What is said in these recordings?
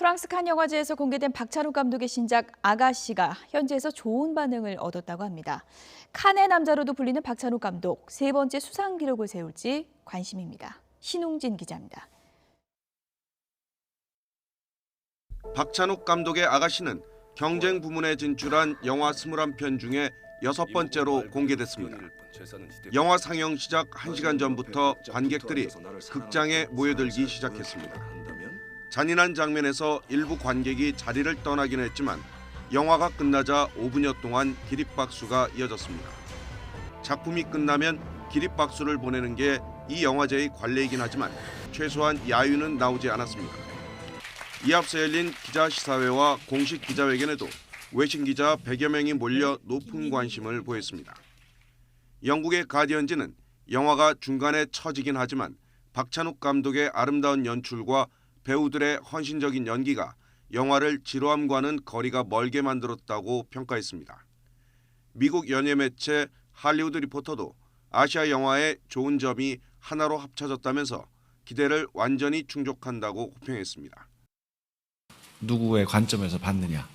프랑스 칸 영화제에서 공개된 박찬욱 감독의 신작 아가씨가 현지에서 좋은 반응을 얻었다고 합니다. 칸의 남자로도 불리는 박찬욱 감독 세 번째 수상 기록을 세울지 관심입니다. 신웅진 기자입니다. 박찬욱 감독의 아가씨는 경쟁 부문에 진출한 영화 21편 중에 여섯 번째로 공개됐습니다. 영화 상영 시작 1시간 전부터 관객들이 극장에 모여들기 시작했습니다. 잔인한 장면에서 일부 관객이 자리를 떠나긴 했지만 영화가 끝나자 5분여 동안 기립박수가 이어졌습니다. 작품이 끝나면 기립박수를 보내는 게 이 영화제의 관례이긴 하지만 최소한 야유는 나오지 않았습니다. 이 앞서 열린 기자 시사회와 공식 기자회견에도 외신 기자 100여 명이 몰려 높은 관심을 보였습니다. 영국의 가디언지는 영화가 중간에 처지긴 하지만 박찬욱 감독의 아름다운 연출과 배우들의 헌신적인 연기가 영화를 지루함과는 거리가 멀게 만들었다고 평가했습니다. 미국 연예 매체 할리우드 리포터도 아시아 영화의 좋은 점이 하나로 합쳐졌다면서 기대를 완전히 충족한다고 호평했습니다. 누구의 관점에서 봤느냐.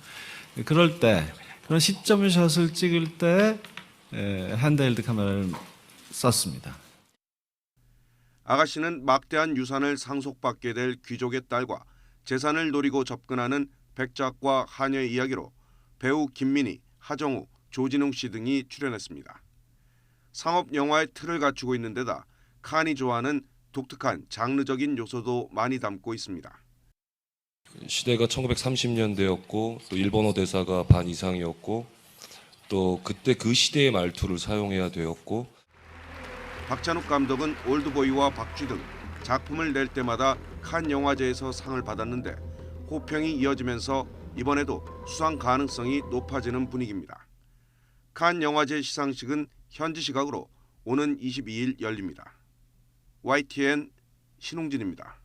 그럴 때 그런 시점샷을 찍을 때 에, 핸드헬드 카메라를 썼습니다. 아가씨는 막대한 유산을 상속받게 될 귀족의 딸과 재산을 노리고 접근하는 백작과 하녀의 이야기로 배우 김민희, 하정우, 조진웅 씨 등이 출연했습니다. 상업 영화의 틀을 갖추고 있는 데다 칸이 좋아하는 독특한 장르적인 요소도 많이 담고 있습니다. 시대가 1930년대였고 또 일본어 대사가 반 이상이었고 또 그때 그 시대의 말투를 사용해야 되었고 박찬욱 감독은 올드보이와 박쥐 등 작품을 낼 때마다 칸 영화제에서 상을 받았는데 호평이 이어지면서 이번에도 수상 가능성이 높아지는 분위기입니다. 칸 영화제 시상식은 현지 시각으로 오는 22일 열립니다. YTN 신웅진입니다.